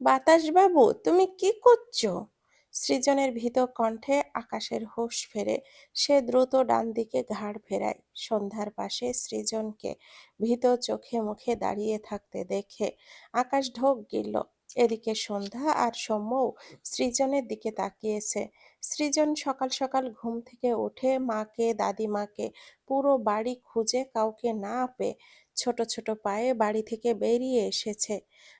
বাতাসবাবু তুমি কি করছ? সৃজনের ভীত কণ্ঠে আকাশের হুঁশ ফেরে সে দ্রুত ডান দিকে ঘাড় ফেরায়। সন্ধ্যার পাশে সৃজনকে ভীত চোখে মুখে দাঁড়িয়ে থাকতে দেখে আকাশ ঢোক গিলল। এদিকে সন্ধ্যা আর সৌম্যও সৃজনের দিকে তাকিয়েছে। সৃজন সকাল সকাল ঘুম থেকে উঠে মাকে, দাদিমাকে পুরো বাড়ি খুঁজে কাউকে না পেয়ে ছোট ছোট পায়ে বাড়ি থেকে বেরিয়ে এসেছে।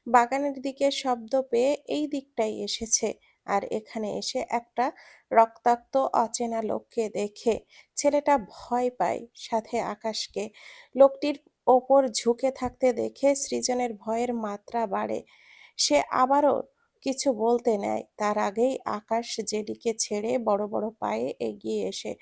বাগানের দিকে শব্দ পেয়ে এই দিকটাই এসেছে আর এখানে এসে একটা রক্তাক্ত, অচেনা লোককে দেখে ছেলেটা ভয় পায় সাথে আকাশকে। লোকটির ওপর ঝুঁকে থাকতে দেখে সৃজনের ভয়ের মাত্রা বাড়ে। সে আবারও কিছু বলতে নেয়। তার আগেই আকাশ জেডিকে ছেড়ে বড় বড় পায়ে এগিয়ে এসে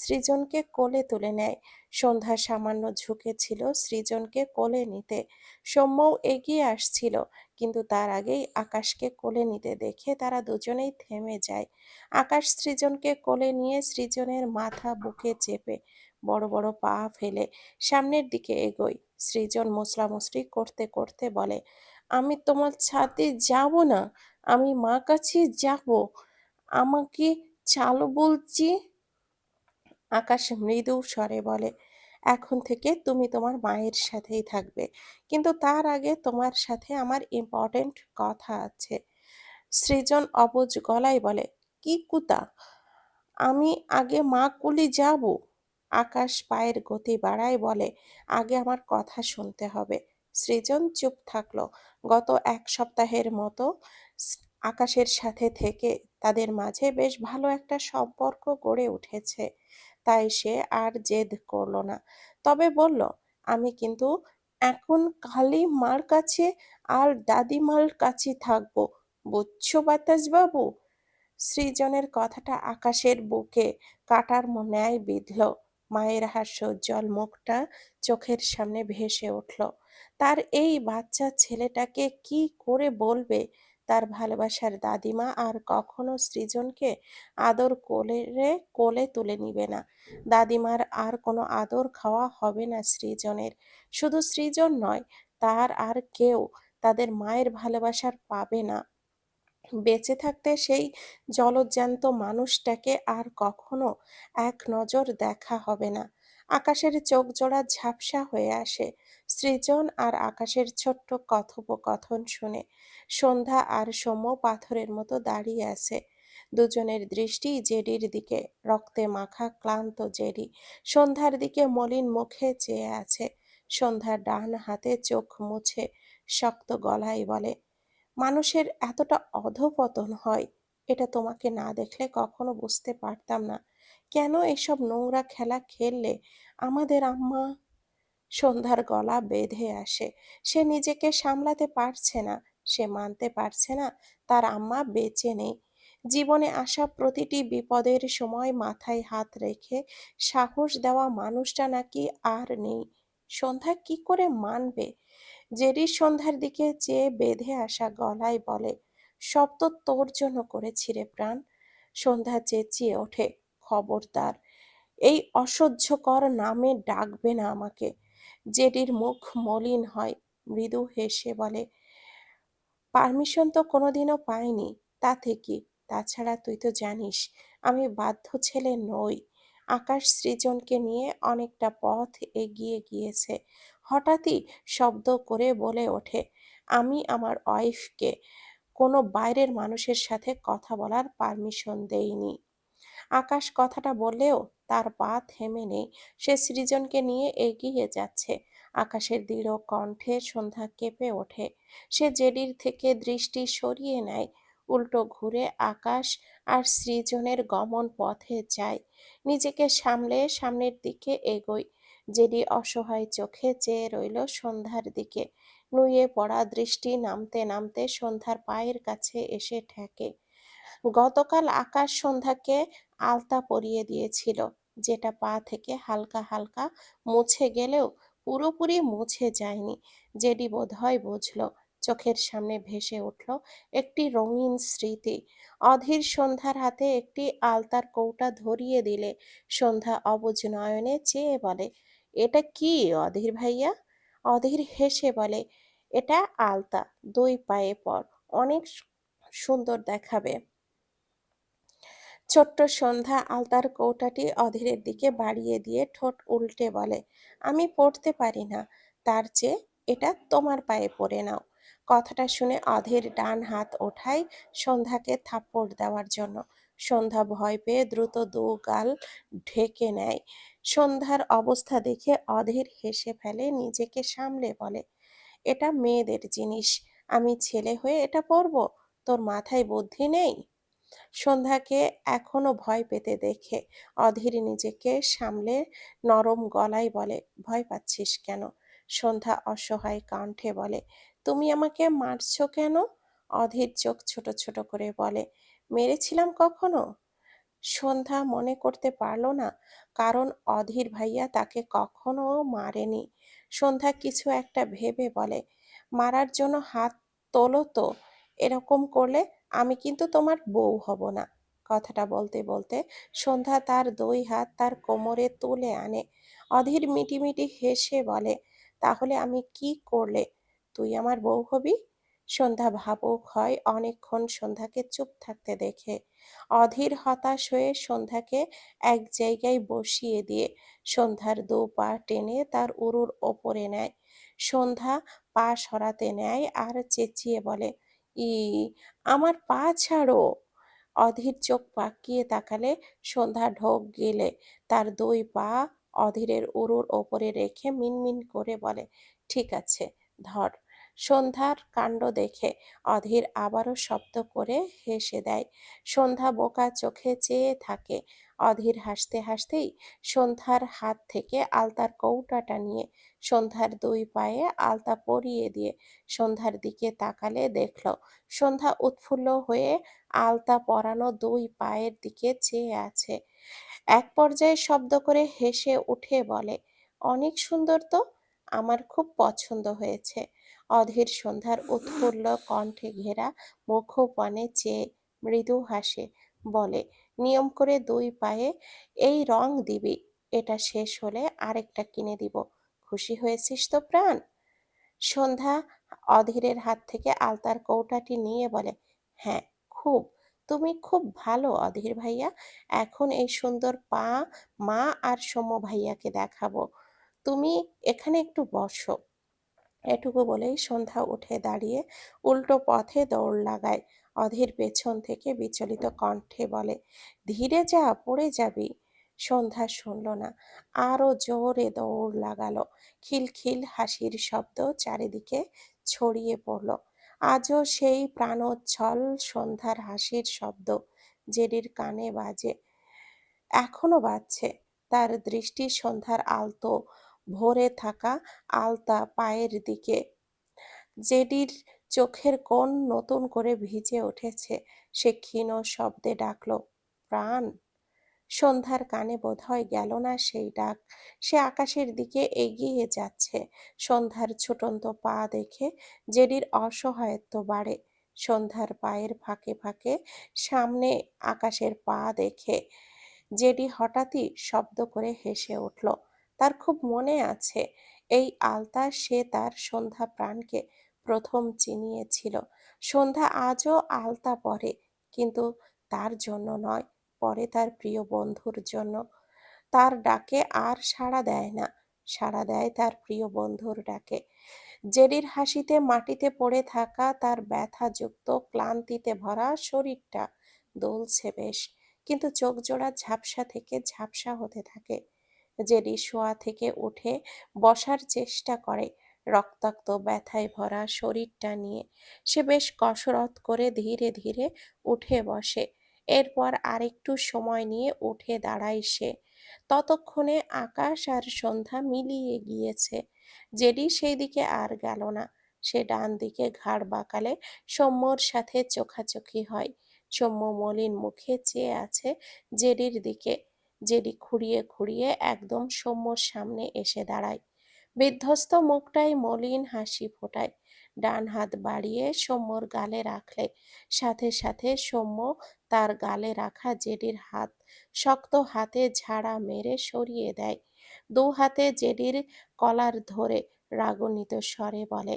সৃজনকে কোলে তুলে নেয়। সন্ধ্যা সামান্য ঝুঁকেছিল সৃজনকে কোলে নিতে। সৌম্যও এগিয়ে আসছিল, কিন্তু তার আগেই আকাশকে কোলে নিতে দেখে তারা দুজনেই থেমে যায়। আকাশ সৃজনকে কোলে নিয়ে সৃজনের মাথা বুকে চেপে বড় বড় পা ফেলে সামনের দিকে এগোয়। সৃজন মুসলামুসলি করতে করতে বলে, আমি তোমার ছাদে যাব না। আমি মা কাছে যাব। আমাকে চালো বলছি। আকাশ মৃদু স্বরে বলে, এখন থেকে তুমি তোমার মায়ের সাথেই থাকবে। কিন্তু তার আগে তোমার সাথে আমার ইম্পর্টেন্ট কথা আছে। সৃজন অবুজ গলায় বলে, কি কুতা? আমি আগে মা কুলি যাব। আকাশ পায়ের গতি বাড়ায় বলে, আগে আমার কথা শুনতে হবে। সৃজন চুপ থাকল। গত এক সপ্তাহের মতো আকাশের সাথে থেকে তাদের মাঝে বেশ ভালো একটা সম্পর্ক গড়ে উঠেছে। তাই সে আর জেদ করল না। তবে বলল, আমি কিন্তু এখন কালি মার কাছে আর দাদিমার কাছে থাকব। বুঝছ বাতাসবাবু? সৃজনের কথাটা আকাশের বুকে কাটার ম- ন্যায় বিঁধল। মায়ের হাস্যোজ্জ্বল মুখটা চোখের সামনে ভেসে উঠল। তার এই বাচ্চা ছেলেটাকে কি করে বলবে? তার ভালোবাসার দাদিমা আর কখনো সৃজনকে আদর কোলে কোলে তুলে নিবে না। দাদিমার আর কোনো আদর খাওয়া হবে না সৃজনের। শুধু সৃজন নয়, তার আর কেউ তাদের মায়ের ভালোবাসার পাবে না। বেঁচে থাকতে সেই জলজ্যান্ত মানুষটাকে আর কখনো এক নজর দেখা হবে না। আকাশের চোখ জোড়া ঝাপসা হয়ে আসে। সৃজন আর আকাশের ছোট্ট কথোপকথন শুনে সন্ধ্যা আর সৌম্য পাথরের মতো দাঁড়িয়ে আছে। দুজনের দৃষ্টি জেডির দিকে, রক্তে মাখা ক্লান্ত জেডি। সন্ধ্যার দিকে মলিন মুখে চেয়ে আছে। সন্ধ্যার ডান হাতে চোখ মুছে শক্ত গলায় বলে মানুষের এতটা অধপতন হয়, এটা তোমাকে না দেখলে কখনো বুঝতে পারতাম না। কেন এসব নোংরা খেলা খেললে আমাদের আম্মা সন্ধ্যার গলা বেঁধে আসে। সে নিজেকে সামলাতে পারছে না, সে মানতে পারছে না, তার আম্মা বেঁচে নেই। জীবনে আসা প্রতিটি বিপদের সময় মাথায় হাত রেখে সাহস দেওয়া মানুষটা নাকি আর নেই। সন্ধ্যা কি করে মানবে? জেরির সন্ধ্যার দিকে চেয়ে বেঁধে আসা গলায় বলে, সব তো তোর জন্য করেছি রে প্রাণ। সন্ধ্যা চেঁচিয়ে ওঠে, খবরদার, এই অসহ্যকর নামে ডাকবে না আমাকে। জেডির মুখ মলিন হয়, মৃদু হেসে বলে, পারমিশন তো কোনোদিনও পাইনি তাতে কি তাছাড়া তুই তো জানিস, আমি বাধ্য ছেলে নই। আকাশ সৃজনকে নিয়ে অনেকটা পথ এগিয়ে গিয়েছে। হঠাৎই শব্দ করে বলে ওঠে, আমি আমার ওয়াইফকে কোনো বাইরের মানুষের সাথে কথা বলার পারমিশন দেইনি। আকাশ কথাটা বললেও তার পা থেমে নেই। সে সৃজনকে নিয়ে এগিয়ে যাচ্ছে। আকাশের দৃঢ় কণ্ঠে সন্ধ্যা কেঁপে ওঠে। সে জেডির থেকে দৃষ্টি সরিয়ে নেয়। উল্টো ঘুরে আকাশ আর সৃজনের গমন পথে যায়। নিজেকে সামলে সামনের দিকে এগোয়। জেডি অসহায় চোখে চেয়ে রইল সন্ধ্যার দিকে। নুয়ে পড়া দৃষ্টি নামতে নামতে সন্ধ্যার পায়ের কাছে এসে ঠেকে। গতকাল আকাশ সন্ধ্যাকে আলতা পরিয়ে দিয়েছিল। যেটা পা থেকে হালকা হালকা মুছে গেলেও পুরোপুরি মুছে যায়নি। জেডি বোধহয় বুঝল, চোখের সামনে ভেসে উঠল একটি রঙিন স্মৃতি। অধীর সন্ধ্যার হাতে একটি আলতার কৌটা ধরিয়ে দিলে সন্ধ্যা অবুজ নয়নে চেয়ে বলে এটা কি? অধীর ভাইয়া? অধীর হেসে বলে, এটা আলতা, দুই পায়ে পর, অনেক সুন্দর দেখাবে। ছোট্ট সন্ধ্যা আলতার কৌটাটি অধীরের দিকে বাড়িয়ে দিয়ে ঠোঁট উল্টে বলে, আমি পড়তে পারি না, তার চেয়ে এটা তোমার পায়ে পড়ে নাও। কথাটা শুনে অধীর ডান হাত ওঠায় সন্ধ্যাকে থাপ্পড় দেওয়ার জন্য। সন্ধ্যা ভয় পেয়ে দ্রুত দু গাল ঢেকে নেয়। সন্ধ্যার অবস্থা দেখে অধীর হেসে ফেলে, নিজেকে সামলে বলে, এটা মেয়েদের জিনিস। আমি ছেলে হয়ে এটা পরব? তোর মাথায় বুদ্ধি নেই? সন্ধ্যাকে এখনও ভয় পেতে দেখে অধীর নিজেকে সামলে নরম গলায় বলে, ভয় পাচ্ছিস কেন? সন্ধ্যা অসহায় কণ্ঠে বলে, তুমি আমাকে মারছো কেন? অধীর চোখ ছোট ছোট করে বলে মেরেছিলাম কখনো? সন্ধ্যা মনে করতে পারল না, কারণ অধীর ভাইয়া তাকে কখনো মারেনি। সন্ধ্যা কিছু একটা ভেবে বলে, মারার জন্য হাত তোলো তো, এরকম করলে আমি কিন্তু তোমার বউ হব না। কথাটা বলতে বলতে সন্ধ্যা তার দুই হাত তার কোমরে তুলে আনে। অধীর মিটিমিটি হেসে বলে, তাহলে আমি কি করলে? তুই আমার বউ হবি? সন্ধ্যা ভাবুক হয়, অনেকক্ষণ সন্ধ্যাকে চুপ থাকতে দেখে। অধীর হতাশ হয়ে সন্ধ্যাকে এক জায়গায় বসিয়ে দিয়ে সন্ধ্যার দু পা টেনে তার উরুর ওপরে নেয়। সন্ধ্যা পা সরাতে নেয় আর চেঁচিয়ে বলে, ই, আমার পা ছাড়ো। অধীর চোখ পাকিয়ে তাকালে সন্ধ্যা ঢোক গেলে তার দুই পা অধীরের উরুর ওপরে রেখে মিনমিন করে বলে, ঠিক আছে, ধর। সন্ধ্যার কাণ্ড দেখে অধীর আবারও শব্দ করে হেসে দেয়। সন্ধ্যা বোকা চোখে চেয়ে থাকে। অধীর হাসতে হাসতেই সন্ধ্যার হাত থেকে আলতার কৌটাটা নিয়ে সন্ধ্যার দুই পায়ে আলতা পরিয়ে দিয়ে সন্ধ্যার দিকে তাকালে দেখল, সন্ধ্যা উৎফুল্ল হয়ে আলতা পরানো দুই পায়ের দিকে চেয়ে আছে। এক পর্যায়ে শব্দ করে হেসে উঠে বলে, অনেক সুন্দর তো, আমার খুব পছন্দ হয়েছে। অধীর সন্ধ্যার উৎফুল্ল কণ্ঠে ঘেরা মুখপানে চেয়ে মৃদু হাসে, বলে, নিয়ম করে দুই পায়ে এই রং দিবি, এটা শেষ হলে আরেকটা কিনে দিব। খুশি হয়েছিস তো প্রাণ? সন্ধ্যা অধীরের হাত থেকে আলতার কৌটাটি নিয়ে বলে হ্যাঁ খুব, তুমি খুব ভালো অধীর ভাইয়া। এখন এই সুন্দর পা, মা আর সৌম্য ভাইয়াকে দেখাবো। তুমি এখানে একটু বসো। এটুকু বলেই সন্ধ্যা উঠে দাঁড়িয়ে উল্টো পথে দৌড় লাগায়। অধীর পেছন থেকে বিচলিত কণ্ঠে বলে, ধীরে যা, পড়ে যাবি। সন্ধ্যা শুনল না। আরও জোরে দৌড় লাগালো। খিলখিল হাসির শব্দ চারিদিকে ছড়িয়ে পড়ল। আজও সেই প্রাণোচ্ছল সন্ধ্যার হাসির শব্দ জেডির কানে বাজে। এখনও বাজছে। তার দৃষ্টি সন্ধ্যার আলতো ভরে থাকা আলতা পায়ের দিকে। জেডির চোখের কোণ নতুন করে ভিজে উঠেছে। সে ক্ষীণ শব্দে ডাকল, প্রাণ! সন্ধ্যার কানে বোধহয় গেল না সেই ডাক। সে আকাশের দিকে এগিয়ে যাচ্ছে। সন্ধ্যার ছোটন্ত পা দেখে জেডির অসহায়ত্ব বাড়ে। সন্ধ্যার পায়ের ফাঁকে ফাঁকে সামনে আকাশের পা দেখে জেডি হঠাৎই শব্দ করে হেসে উঠল তার খুব মনে আছে। এই আলতা সে তার সন্ধ্যা প্রাণকে প্রথম চিনিয়েছিল। সন্ধ্যা আজও আলতা পরে, কিন্তু তার জন্য নয়, পরে তার প্রিয় বন্ধুর জন্য। তার ডাকে আর সাড়া দেয় না, সাড়া দেয় তার প্রিয় বন্ধুর ডাকে। জেডির হাসিতে মাটিতে পড়ে থাকা তার ব্যথাযুক্ত ক্লান্তিতে ভরা শরীরটা দুলছে বেশ, কিন্তু চোখ জোড়া ঝাপসা থেকে ঝাপসা হতে থাকে। জেডি শোয়া থেকে উঠে বসার চেষ্টা করে রক্তাক্ত ব্যথায় ভরা শরীরটা নিয়ে। সে বেশ কসরত করে ধীরে ধীরে উঠে বসে। এরপর আরেকটু সময় নিয়ে উঠে দাঁড়ায় সে। ততক্ষণে আকাশ আর সন্ধ্যা মিলিয়ে গিয়েছে। জেডি সেই দিকে আর গেল না। সে ডান দিকে ঘাড় বাঁকালে সৌম্যর সাথে চোখাচোখি হয়। সৌম্য মলিন মুখে চেয়ে আছে জেডির দিকে। জেডি খুঁড়িয়ে খুঁড়িয়ে একদম সৌম্যর সামনে এসে দাঁড়ায়। বিধ্বস্ত মুখটাই মলিন হাসি ফোটায়। ডান হাত বাড়িয়ে সৌম্যর গালে রাখলে, সাথে সাথে সৌম্য তার গালে রাখা জেডির হাত শক্ত হাতে ঝাড়া মেরে সরিয়ে দেয়। দু হাতে জেডির কলার ধরে রাগনিত স্বরে বলে,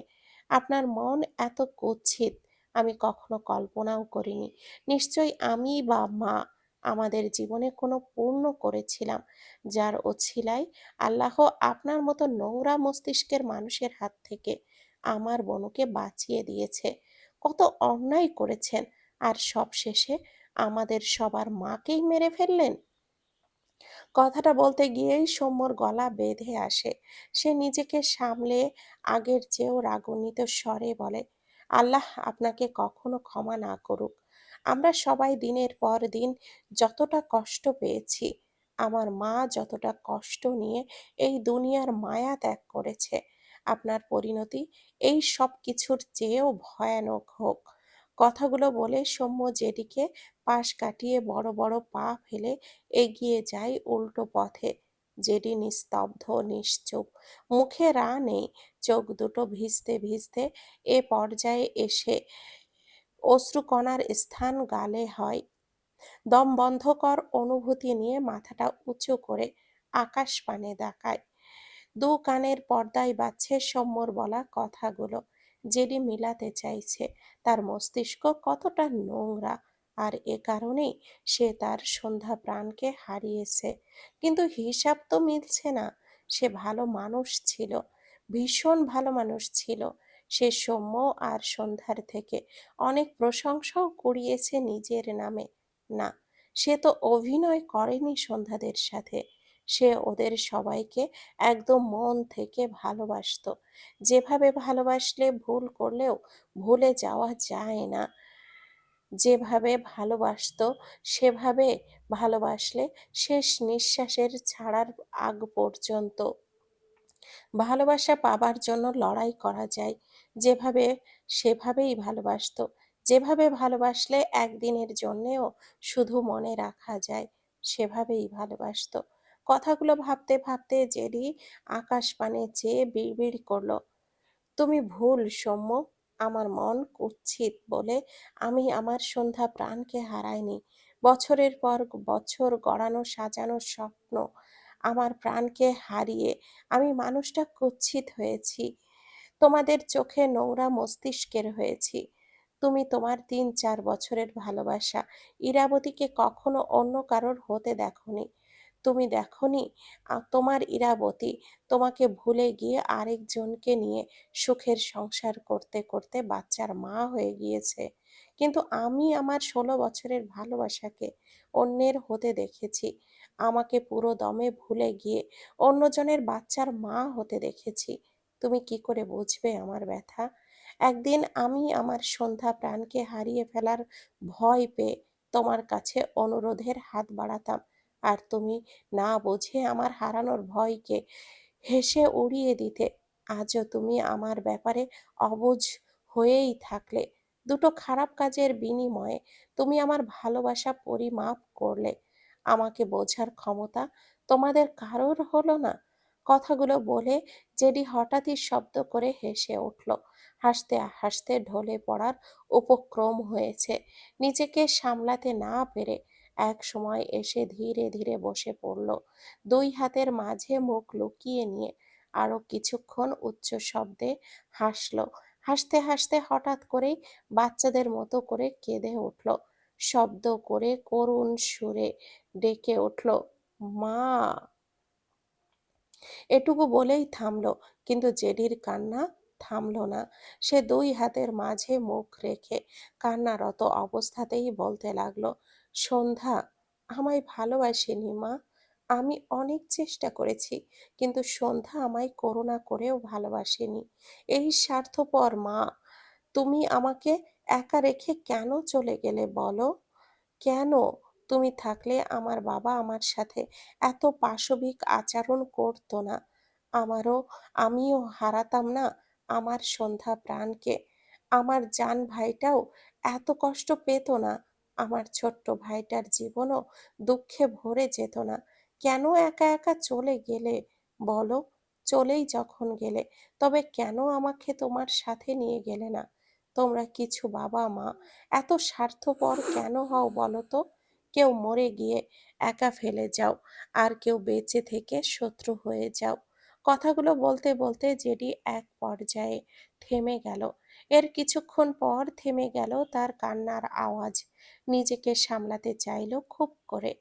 আপনার মন এত কুৎসিত, আমি কখনো কল্পনাও করিনি। নিশ্চয়ই আমি বা মা আমাদের জীবনে কোনো পূর্ণ করেছিলাম, যার অছিলায় আল্লাহ আপনার মতো নোংরা মস্তিষ্কের মানুষের হাত থেকে আমার বনুকে বাঁচিয়ে দিয়েছে। কত অন্যায় করেছেন, আর সবশেষে আমাদের সবার মাকেই মেরে ফেললেন। কথাটা বলতে গিয়েই সৌম্যর গলা বেঁধে আসে। সে নিজেকে সামলে আগের চেয়েও রাগান্বিত স্বরে বলে, আল্লাহ আপনাকে কখনো ক্ষমা না করুক। আমরা সবাই দিনের পর দিন যতটা কষ্ট পেয়েছি, আমার মা যতটা কষ্ট নিয়ে এই দুনিয়ার মায়া ত্যাগ করেছে, আপনার পরিণতি এই সব কিছুর চেয়েও ভয়ানক হোক। কথাগুলো বলে সৌম্য যেদিকে পাশ কাটিয়ে বড় বড় পা ফেলে এগিয়ে যায় উল্টো পথে জেডি নিস্তব্ধ, নিশ্চুপ, মুখে রা নেই, চোখ দুটো ভিজতে ভিজতে এ পর্যায়ে এসে অশ্রুকণার স্থান গালে হয়। দম বন্ধকর অনুভূতি নিয়ে মাথাটা উঁচু করে আকাশ পানে তাকায় দু কানের পর্দায় বাজছে সৌম্যর বলা কথাগুলো। যেটি মিলাতে চাইছে। তার মস্তিষ্ক কতটা নোংরা। আর এ কারণেই সে তার সন্ধ্যা প্রাণকে হারিয়েছে। কিন্তু হিসাব তো মিলছে না। সে ভালো মানুষ ছিল। ভীষণ ভালো মানুষ ছিল। সে সৌম্য আর সন্ধ্যার থেকে অনেক প্রশংসাও কুড়িয়েছে নিজের নামে। না, সে তো অভিনয় করেনি সন্ধ্যাদের সাথে। সে ওদের সবাইকে একদম মন থেকে ভালোবাসতো। যেভাবে ভালোবাসলে ভুল করলেও ভুলে যাওয়া যায় না। যেভাবে ভালোবাসতো, সেভাবে ভালোবাসলে শেষ নিঃশ্বাসের ছাড়ার আগ পর্যন্ত। ভালোবাসা পাবার জন্য লড়াই করা যায়। যেভাবে সেভাবেই ভালোবাসতো। যেভাবে ভালোবাসলে একদিনের জন্যেও শুধু মনে রাখা যায়, সেভাবেই ভালোবাসতো। কথাগুলো ভাবতে ভাবতে জেরি আকাশ পানে চেয়ে বিড়বিড় করল, তুমি ভুল সৌম্য, আমার মন কুৎসিত বলে আমি আমার সন্ধ্যা প্রাণকে হারাইনি। বছরের পর বছর গড়ানো সাজানো স্বপ্ন আমার প্রাণকে হারিয়ে আমি মানুষটা কুচ্ছিত হয়েছি। তোমাদের চোখে নোংরা মস্তিষ্কের হয়েছি। তুমি তোমার তিন চার বছরের ভালোবাসা। ইরাবতীকে কখনো অন্য কারোর হতে দেখনি। তুমি দেখনি তোমার ইরাবতী তোমাকে ভুলে গিয়ে আরেকজনকে নিয়ে সুখের সংসার করতে করতে বাচ্চার মা হয়ে গিয়েছে। কিন্তু আমি আমার ষোলো বছরের ভালোবাসাকে অন্যের হতে দেখেছি। আমাকে পুরো দমে ভুলে গিয়ে অন্যজনের বাচ্চার মা হতে দেখেছি। তুমি কি করে বুঝবে আমার ব্যথা? একদিন আমি আমার সন্ধ্যা প্রাণকে হারিয়ে ফেলার ভয় পেয়ে তোমার কাছে অনুরোধের হাত বাড়াতাম। আর তুমি না বুঝে আমার হারানোর ভয়কে হেসে উড়িয়ে দিতে। আজও তুমি আমার ব্যাপারে অবুঝ হয়েই থাকলে। দুটো খারাপ কাজের বিনিময়ে তুমি আমার ভালোবাসা পরিমাপ করলে। আমাকে বোঝার ক্ষমতা তোমাদের কারোর হলো না। কথাগুলো বলে জেডি হঠাৎই শব্দ করে হেসে উঠল। হাসতে হাসতে ঢলে পড়ার উপক্রম হয়েছে। নিজেকে সামলাতে না পেরে এক সময় এসে ধীরে ধীরে বসে পড়ল। দুই হাতের মাঝে মুখ লুকিয়ে নিয়ে আরও কিছুক্ষণ উচ্চ শব্দে হাসল। হাসতে হাসতে হঠাৎ করেই বাচ্চাদের মতো করে কেঁদে উঠল। শব্দ করে করুণ সুরে ডেকে উঠল, মা! এটুকু বলেই থামল, কিন্তু জেডির কান্না থামলো না। সে দুই হাতের মাঝে মুখ রেখে কান্নারত অবস্থাতেই বলতে লাগল, সন্ধ্যা, আমায় ভালোবাসেনি মা। আমি অনেক চেষ্টা করেছি, কিন্তু সন্ধ্যা আমায় করুণা করেও ভালোবাসেনি। এই স্বার্থপর মা, তুমি আমাকে একা রেখে কেন চলে গেলে বলো? কেন তুমি থাকলে আমার বাবা আমার সাথে এত পাশবিক আচরণ করতো না। আমারও, আমিও হারাতাম না আমার সন্ধ্যা প্রাণকে। আমার জান ভাইটাও এত কষ্ট পেত না। আমার ছোট্ট ভাইটার জীবনও দুঃখে ভরে যেত না। কেন একা একা চলে গেলে? বলো, চলেই যখন গেলে, তবে কেন আমাকে তোমার সাথে নিয়ে গেলে না? তোমরা কিছু বাবা মা এত স্বার্থপর কেন হও বলো তো? কেউ মরে গিয়ে একা ফেলে যাও, আর কেউ বেঁচে থেকে শত্রু হয়ে যাও। কথাগুলো বলতে বলতে জেডি এক পর্যায়ে থেমে গেল। এর কিছুক্ষণ পর থেমে গেল তার কান্নার আওয়াজ। নিজেকে সামলাতে চাইল খুব করে।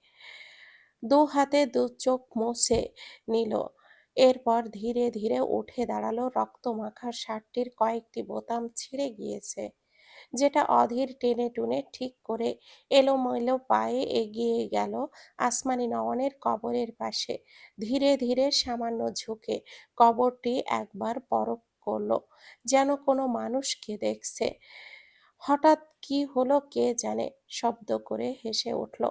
দু হাতে দু চোখ মুছে নিল। এরপর ধীরে ধীরে উঠে দাঁড়াল রক্তমাখা শার্টটির কয়েকটি বোতাম ছিঁড়ে গিয়েছে। যেটা অধীর টেনে টুনে ঠিক করে এলোমেলো পায়ে এগিয়ে গেল আসমানি নয়নের কবরের পাশে। ধীরে ধীরে সামান্য ঝুঁকে কবরটি একবার পরখ করল, যেন কোনো মানুষকে দেখছে। হঠাৎ কি হলো কে জানে? শব্দ করে হেসে উঠল,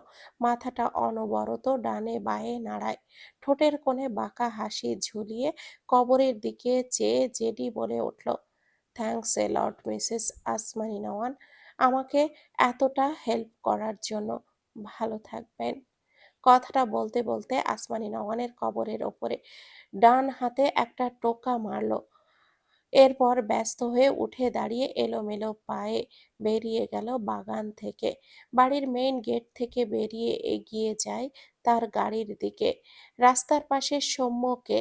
মাথাটা অনবরত ডানে বায়ে নাড়ায়। ঠোঁটের কোণে বাঁকা হাসি ঝুলিয়ে কবরের দিকে চেয়ে জেডি বলে উঠল thanks a lot Mrs Asmani Nawan আমাকে এতটা হেল্প করার জন্য ভালো থাকবেন। কথাটা বলতে বলতে আসমানি নওয়ানের কবরের ওপরে ডান হাতে একটা টোকা মারল। এরপর ব্যস্ত হয়ে উঠে দাঁড়িয়ে এলোমেলো পায়ে বেরিয়ে গেল বাগান থেকে। বাড়ির মেইন গেট থেকে বেরিয়ে এগিয়ে যায় তার গাড়ির দিকে। রাস্তার পাশে সৌম্যকে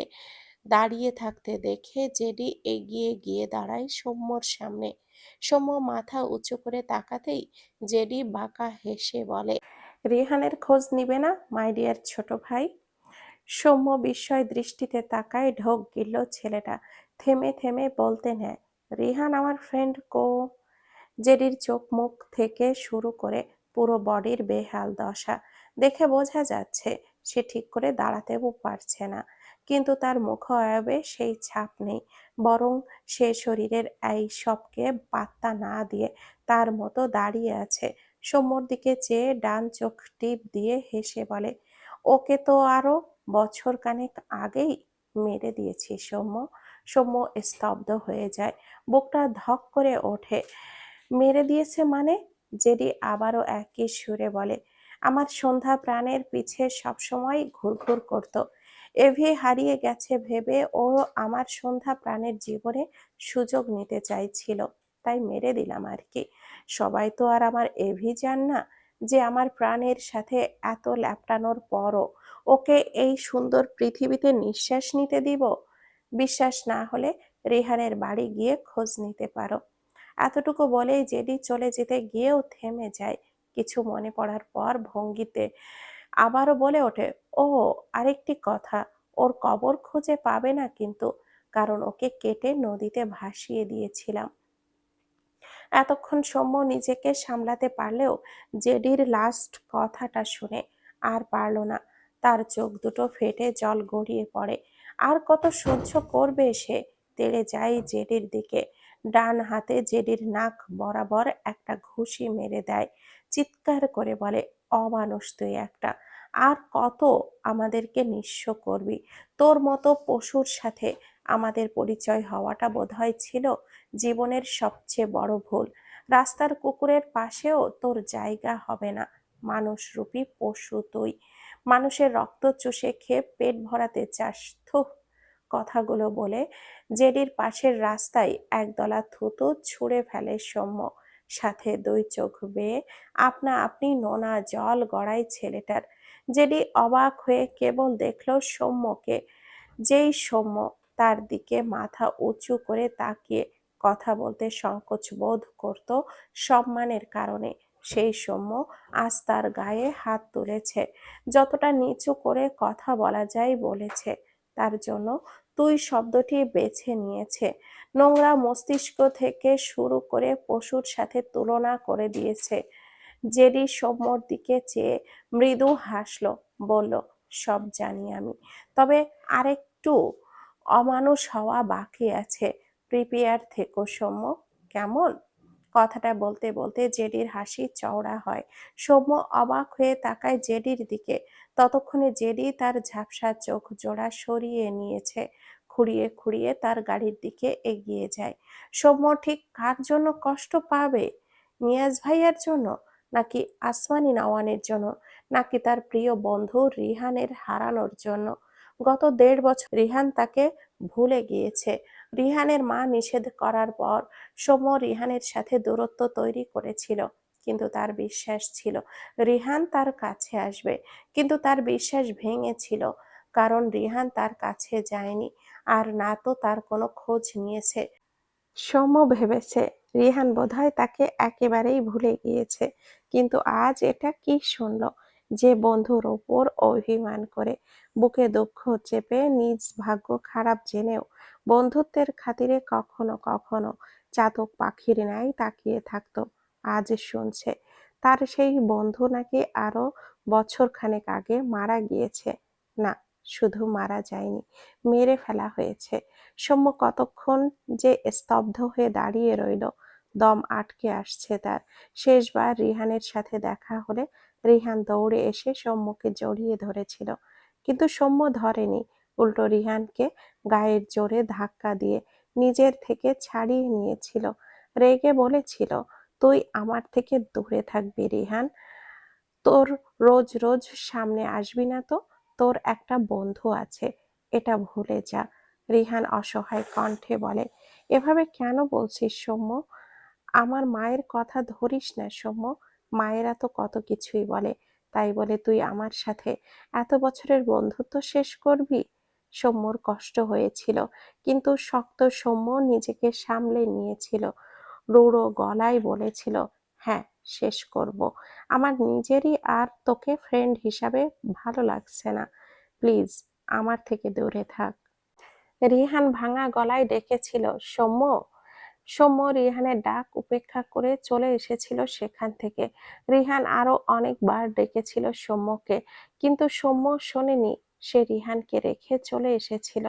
দাঁড়িয়ে থাকতে দেখে জেডি এগিয়ে গিয়ে দাঁড়ায় সৌম্যর সামনে। সৌম্য মাথা উঁচু করে তাকাতেই জেডি বাঁকা হেসে বলে, রিহানের খোঁজ নিবে না, মাই ডিয়ার ছোট ভাই? সৌম্য বিস্ময় দৃষ্টিতে তাকায় ঢোক গিলল ছেলেটা। থেমে থেমে বলতে নেয়, রিহান আমার ফ্রেন্ড কো? জেডির চোখ মুখ থেকে শুরু করে পুরো বডির বেহাল দশা। দেখে বোঝা যাচ্ছে, সে ঠিক করে দাঁড়াতেও পারছে না। কিন্তু তার মুখ অয়াবে সেই ছাপ নেই। বরং সে শরীরের এই সবকে পাত্তা না দিয়ে তার মতো দাঁড়িয়ে আছে। সৌম্যর দিকে চেয়ে ডান চোখ টিপ দিয়ে হেসে বলে, ওকে তো আরও বছর কানেক আগেই মেরে দিয়েছি সৌম্য। সৌম্য স্তব্ধ হয়ে যায়। বুকটা ধক করে ওঠে। মেরে দিয়েছে মানে? জেডি আবারও একই সুরে বলে, আমার সন্ধ্যা প্রাণের পিছে সবসময় ঘুরঘুর করত। এভি হারিয়ে গেছে ভেবে ও আমার সন্ধ্যা প্রাণের জীবনে সুযোগ নিতে চাইছিল, তাই মেরে দিলাম আর কি সবাই তো আর আমার এভি যান না যে আমার প্রাণের সাথে এত ল্যাপটানোর পরও ওকে এই সুন্দর পৃথিবীতে নিঃশ্বাস নিতে দিব? বিশ্বাস না হলে রেহানের বাড়ি গিয়ে খোঁজ নিতে পারো। এতটুকু বলেই জেডি চলে যেতে গিয়েও থেমে যায়। কিছু মনে পড়ার পর ভঙ্গিতে আবারও বলে ওঠে, ও, আরেকটি কথা। ওর কবর খুঁজে পাবে না কিন্তু, কারণ ওকে কেটে নদীতে ভাসিয়ে দিয়েছিলাম। এতক্ষণ সৌম্য নিজেকে সামলাতে পারলেও জেডির লাস্ট কথাটা শুনে আর পারল না। তার চোখ দুটো ফেটে জল গড়িয়ে পড়ে। আর কত সহ্য করবে সে? তেড়ে যায় জেডির দিকে। ডান হাতে জেডির নাক বরাবর একটা ঘুষি মেরে দেয়। চিৎকার করে বলে অমানুষ তুই একটা। আর কত আমাদেরকে নিঃস্ব করবি। তোর মতো পশুর সাথে আমাদের পরিচয় হওয়াটা বোধহয় ছিল জীবনের সবচেয়ে বড় ভুল। রাস্তার কুকুরের পাশেও তোর জায়গা হবে না। মানুষরূপী পশু তুই। মানুষের রক্ত চুষে খেয়ে পেট ভরাতে চাস, থুহ। কথাগুলো বলে জেডির পাশের রাস্তায় একদলা থুতু ছুঁড়ে ফেলে সৌম্য। সাথে দুই চোখ বেয়ে আপনা আপনি নোনা জল গড়ায় ছেলেটার। যেটি অবাক হয়ে কেবল দেখল সৌম্যকে। যেই সৌম্য তার দিকে মাথা উঁচু করে তাকিয়ে কথা বলতে সংকোচ বোধ করত সম্মানের কারণে। সেই সৌম্য আজ তার গায়ে হাত তুলেছে। যতটা নিচু করে কথা বলা যায় বলেছে, তার জন্য তুই শব্দটি বেছে নিয়েছে। নোংরা মস্তিষ্ক থেকে শুরু করে পশুর সাথে তুলনা করে দিয়েছে। জেডি সৌম্যর দিকে চেয়ে মৃদু হাসলো, বলল, সব জানি আমি। তবে আরেকটু অমানুষ হওয়া বাকি আছে। প্রিপেয়ার থেকো সৌম্য, কেমন? কথাটা বলতে বলতে জেডির হাসি চওড়া হয়। সৌম্য অবাক হয়ে তাকায় জেডির দিকে। ততক্ষণে জেডি তার ঝাপসা চোখ জোড়া সরিয়ে নিয়েছে। খুঁড়িয়ে খুঁড়িয়ে তার গাড়ির দিকে এগিয়ে যায়। সৌম্য ঠিক কার জন্য কষ্ট পাবে? নিয়াজ ভাইয়ার জন্য নাকি আসমানি নওয়ানের জন্য? নাকি তার প্রিয় বন্ধু রিহানের হারানোর জন্য? গত দেড় বছর রিহান তাকে ভুলে গিয়েছে। রিহানের মা নিষেধ করার পর সৌম্য রিহানের সাথে দূরত্ব তৈরি করেছিল। কিন্তু তার বিশ্বাস ছিল রিহান তার কাছে আসবে। কিন্তু তার বিশ্বাস ভেঙেছিল। কারণ রিহান তার কাছে যায়নি। আর না তো তার কোনো খোঁজ নিয়েছে। সৌম্য ভেবেছে, রিহান বোধহয় তাকে একেবারেই ভুলে গিয়েছে। কিন্তু আজ এটা কি শুনল? যে বন্ধুর ওপর অভিমান করে বুকে দুঃখ চেপে নিজ ভাগ্য খারাপ জেনেও বন্ধুত্বের খাতিরে কখনো কখনো চাতক পাখির ন্যায় তাকিয়ে থাকতো। আজ শুনছে, তার সেই বন্ধু নাকি আরও বছর খানেক আগে মারা গিয়েছে। না শুধু মারা যায়নি, মেরে ফেলা হয়েছে। সৌম্য কতক্ষণ যে স্তব্ধ হয়ে দাঁড়িয়ে রইল, দম আটকে আসছে তার। শেষবার রিহানের সাথে দেখা হলে রিহান দৌড়ে এসে সৌম্যকে জড়িয়ে ধরেছিল, কিন্তু সৌম্য ধরেনি। উল্টো রিহানকে গায়ের জোরে ধাক্কা দিয়ে নিজের থেকে ছাড়িয়ে নিয়েছিল। রেগে বলেছিল, তুই আমার থেকে দূরে থাকবি রিহান। তোর রোজ রোজ সামনে আসবি না তো? তোর একটা বন্ধু আছে, এটা ভুলে যা। রিহান অসহায় কণ্ঠে বলে, এভাবে কেন বলছিস সৌম্য? আমার মায়ের কথা ধরিস না সৌম্য। মায়েরা তো কত কিছুই বলে। তাই বলে তুই আমার সাথে এত বছরের বন্ধুত্ব শেষ করবি? সৌম্যর কষ্ট হয়েছিল, কিন্তু শক্ত সৌম্য নিজেকে সামলে নিয়েছিল। রুড়ো গলায় বলেছিল হ্যাঁ শেষ করব। আমার নিজেরই আর তোকে ফ্রেন্ড হিসাবে ভালো লাগছে না। প্লিজ আমার থেকে দূরে থাক। রিহান ভাঙা গলায় ডেকেছিল, সৌম্য সৌম্য রিহানের ডাক উপেক্ষা করে চলে এসেছিল সেখান থেকে। রিহান আরও অনেকবার ডেকেছিল সৌম্যকে, কিন্তু সৌম্য শোনেনি। সে রিহানকে রেখে চলে এসেছিল।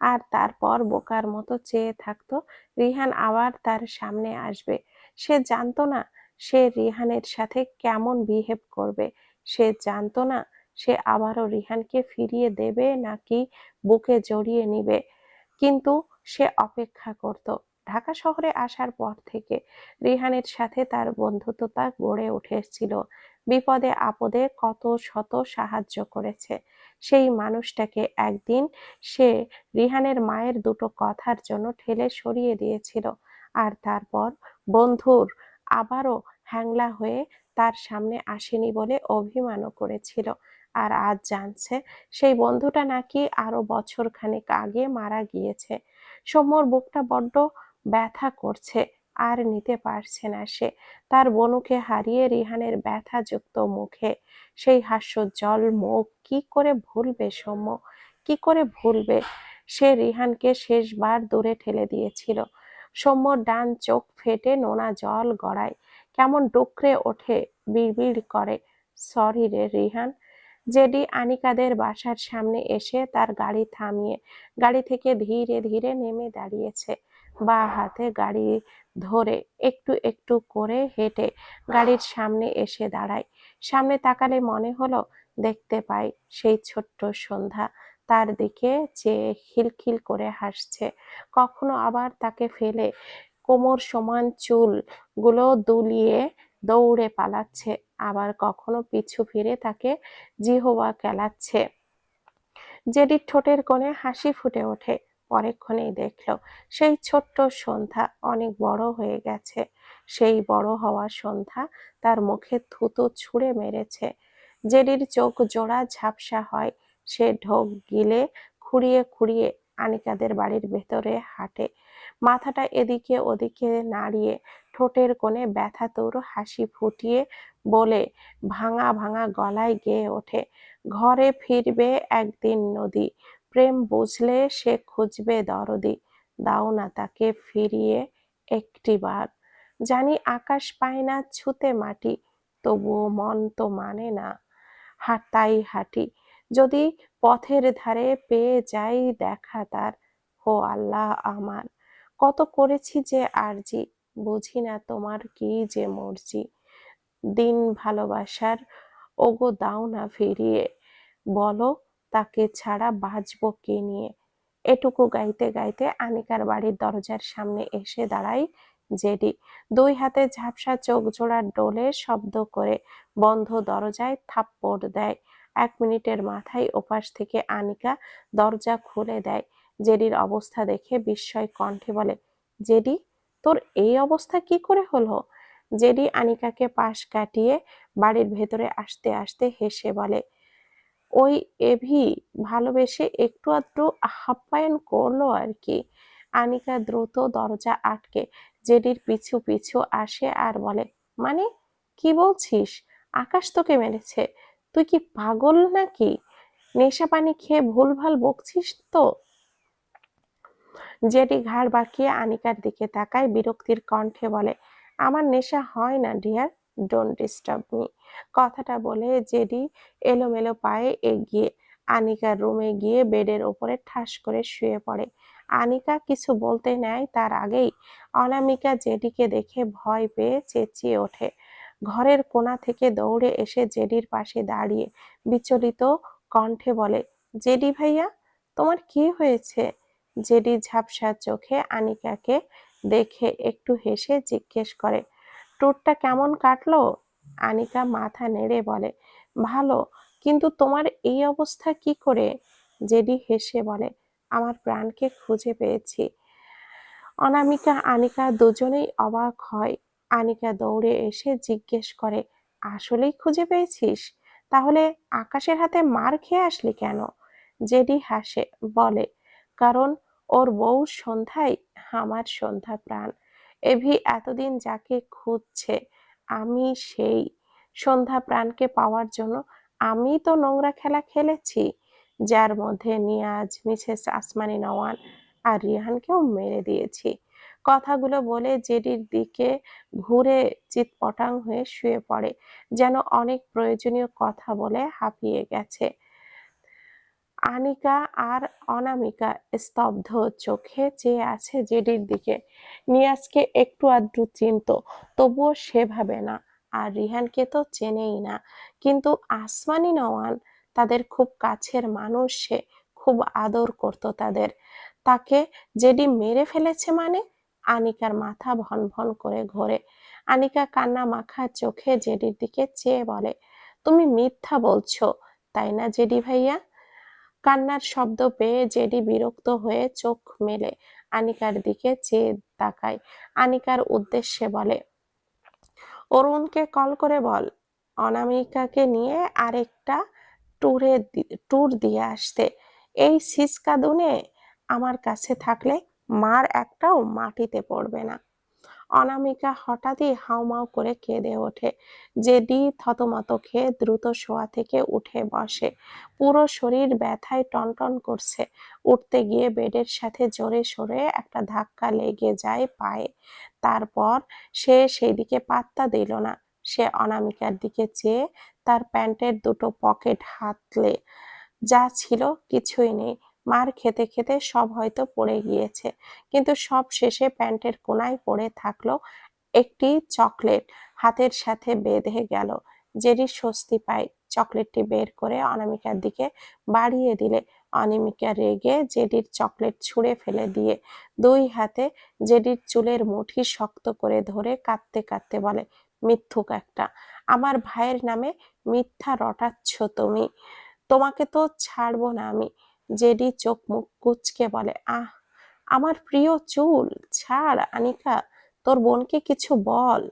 আর তারপর বোকার মতো চেয়ে থাকতো। রিহান আবার তার সামনে আসবে। সে জানতো না সে রিহানের সাথে কেমন বিহেভ করবে? সে জানতো না সে আবারও রিহানকে ফিরিয়ে দেবে নাকি বুকে জড়িয়ে নিবে? কিন্তু সে অপেক্ষা করত। ঢাকা শহরে আসার পর থেকে রিহানের সাথে তার বন্ধুত্বতা গড়ে উঠেছিল। বিপদে আপদে কত শত সাহায্য করেছে। সেই মানুষটাকে একদিন সে রিহানের মায়ের দুটো কথার জন্য ঠেলে সরিয়ে দিয়েছিল। আর তারপর বন্ধুর আবারও হ্যাংলা হয়ে তার সামনে আসেনি বলে অভিমানও করেছিল। আর আজ জানছে, সেই বন্ধুটা নাকি আরও বছর খানেক আগে মারা গিয়েছে। সৌম্যর বুকটা বড্ড ব্যথা করছে, আর নিতে পারছে না সে। তার বনুকে হারিয়ে রিহানের ব্যথাযুক্ত মুখে। সেই হাস্যজ্জ্বল মুখ কি করে ভুলবে সৌম্য? কি করে ভুলবে? সে রিহানকে শেষবার দূরে ঠেলে দিয়েছিল। সৌম্যর ডান চোখ ফেটে নোনা জল গড়ায়। কেমন ডুকরে ওঠে, বিড়বিড় করে। সরি রে রিহান, জেডি আনিকাদের বাসার সামনে এসে তার গাড়ি থামিয়ে, গাড়ি থেকে ধীরে ধীরে নেমে দাঁড়িয়েছে। বা হাতে গাড়ি ধরে একটু একটু করে হেঁটে গাড়ির সামনে এসে দাঁড়ায়। সামনে তাকালে মনে হলো, দেখতে পাই সেই ছোট্ট সন্ধ্যা। তার দিকে চেয়ে খিলখিল করে হাসছে। কখনো আবার তাকে ফেলে কোমর সমান চুলগুলো দুলিয়ে দৌড়ে পালাচ্ছে, আবার কখনো পিছু ফিরে তাকে জিহবা কেলাচ্ছে জেডির ঠোঁটের কোণে হাসি ফুটে ওঠে, পরেক্ষণেই দেখল সেই ছোট্ট সন্ধ্যা অনেক বড় হয়ে গেছে। সেই বড় হওয়া সন্ধ্যা তার মুখে থুতু ছুঁড়ে মেরেছে। জেডির চোখ জোড়া ঝাপসা হয় সে ঢোক গিলে খুঁড়িয়ে খুঁড়িয়ে আনিকাদের বাড়ির ভেতরে হাঁটে। মাথাটা এদিকে ওদিকে নাড়িয়ে ঠোঁটের কোণে ব্যথা তোর হাসি ফুটিয়ে বলে, ভাঙা ভাঙা গলায় গেয়ে ওঠে। ঘরে ফিরবে একদিন নদী। প্রেম বুঝলে সে খুঁজবে দরদি। দাও না তাকে ফিরিয়ে একটিবার জানি আকাশ পায় না ছুতে মাটি, তবুও মন তো মানে না হাঁটাই হাঁটি। যদি পথের ধারে পেয়ে যাই দেখা তার, হো আল্লাহ আমার। কত করেছি যে আরজি, বুঝি না তোমার কি যে মর্জি। দিন ভালোবাসার, ওগো দাও না ফিরিয়ে। বলো তাকে ছাড়া বাঁচবো কে নিয়ে? এটুকু গাইতে গাইতে আনিকার বাড়ির দরজার সামনে এসে দাঁড়াই জেডি। দুই হাতে ঝাপসা চোখ জোড়ার ডোলে শব্দ করে বন্ধ দরজায় থাপ্পড় দেয়। এক মিনিটের মাথায় ওপাশ থেকে আনিকা দরজা খুলে দেয়। জেডির অবস্থা দেখে বিস্ময় কণ্ঠে বলে জেডি তোর এই অবস্থা কি করে হলো? জেডি আনিকাকে পাশ কাটিয়ে বাড়ির ভেতরে আসতে আসতে হেসে বলে, ওই এভি ভালোবেসে একটু আধটু আপ্যায়ন করল আর কি। আনিকা দ্রুত দরজা আটকে জেডির পিছু পিছু আসে আর বলে মানে কি বলছিস? আকাশ তোকে মেরেছে। তুই কি পাগল নাকি? নেশা পানি খেয়ে ভুলভাল বকছিস তো? জেডি ঘাড় বাঁকিয়ে আনিকার দিকে তাকায়, বিরক্তির কণ্ঠে বলে, আমার নেশা হয় না, ডিয়ার ডোন্ট ডিস্টার্ব মি কথাটা বলে জেডি এলোমেলো পায়ে এগিয়ে, আনিকার রুমে গিয়ে বেডের ওপরে ঠাস করে শুয়ে পড়ে। আনিকা কিছু বলতে নেয় তার আগেই অনামিকা জেডিকে দেখে ভয় পেয়ে চেঁচিয়ে ওঠে। ঘরের কোণা থেকে দৌড়ে এসে জেডির পাশে দাঁড়িয়ে বিচলিত কণ্ঠে বলে, জেডি ভাইয়া, তোমার কি হয়েছে? জেডি ঝাপসা চোখে আনিকাকে দেখে একটু হেসে জিজ্ঞেস করে ট্যুরটা কেমন কাটলো? আনিকা মাথা নেড়ে বলে, ভালো, কিন্তু তোমার এই অবস্থা কি করে? জেডি হেসে বলে, আমার প্রাণকে খুঁজে পেয়েছি। অনামিকা, আনিকা দুজনেই অবাক হয়। আনিকা দৌড়ে এসে জিজ্ঞেস করে, আসলেই খুঁজে পেয়েছিস? তাহলে আকাশের হাতে মার খেয়ে আসলি কেন? জেডি হাসে, বলে, কারণ ওর বউ সন্ধ্যায় আমার সন্ধ্যা প্রাণ। এভি এতদিন যাকে খুঁজছে, আমি সেই সন্ধ্যা প্রাণকে পাওয়ার জন্য আমি তো নোংরা খেলা খেলেছি, যার মধ্যে নিয়াজ, মিসেস আসমানি নওয়ান আর রিহানকেও মেরে দিয়েছি। কথাগুলো বলে জেডির দিকে ঘুরে চিৎপটাং হয়ে শুয়ে পড়ে, যেন অনেক প্রয়োজনীয় কথা বলে হাঁপিয়ে গেছে। আনিকা আর অনামিকা স্তব্ধ চোখে চেয়ে আছে জেডির দিকে। নিয়াজকে একটু আধটু চিনত, তবুও সেভাবে না, আর রিহানকে তো চেনেই না। কিন্তু আসমানি নওয়ান, তাদের খুব কাছের মানুষ সে, খুব আদর করত তাদের। তাকে জেডি মেরে ফেলেছে মানে? আনিকার মাথা ভন ভন করে ঘোরে। আনিকা কান্না মাখা চোখে জেডির দিকে চেয়ে বলে, তুমি মিথ্যা বলছো, তাই না জেডি ভাইয়া? কান্নার শব্দ পেয়ে জেডি বিরক্ত হয়ে চোখ মেলে আনিকার দিকে চেয়ে তাকায়। আনিকার উদ্দেশ্যে বলে, অরুণকে কল করে বল, অনামিকাকে নিয়ে আরেকটা ট্যুরে ট্যুর দিয়ে আসতে। এই সিসকাদুনে আমার কাছে থাকলে মার একটাও মাটিতে পড়বে না। অনামিকা হঠাৎই হাউমাউ করে কেঁদে ওঠে। যে জেডি থতমত খেয়ে দ্রুত শোয়া থেকে উঠে বসে। পুরো শরীর ব্যথায় টনটন করছে। উঠতে গিয়ে বেডের সাথে জোরে সরে একটা ধাক্কা লেগে যায় পায়ে। তারপর সে সেই দিকে পাত্তা দিল না। সে অনামিকার দিকে চেয়ে তার প্যান্টের দুটো পকেট হাতলে। যা ছিল কিছুই নেই। মার খেতে খেতে সব হয়তো পড়ে গিয়েছে। কিন্তু সব শেষে প্যান্টের কোনায় পড়ে থাকল একটি চকলেট। হাতের সাথে বেঁধে গেল। জেরি স্বস্তি পায়। চকলেটটি বের করে অনামিকার দিকে বাড়িয়ে দিলে। অনামিকা রেগে জেডির চকলেট ছুঁড়ে ফেলে দিয়ে দুই হাতে জেডির চুলের মুঠি শক্ত করে ধরে কাঁদতে কাঁদতে বলে, মিথ্যুক একটা। আমার ভাইয়ের নামে মিথ্যা রটাচ্ছ তুমি। তোমাকে তো ছাড়বো না আমি। জেডি চোখ মুখ কুচকে বলে, আহ, আমার প্রিয় চুল, ছাড় আনিকা, তোর বোনকে কিছু বল।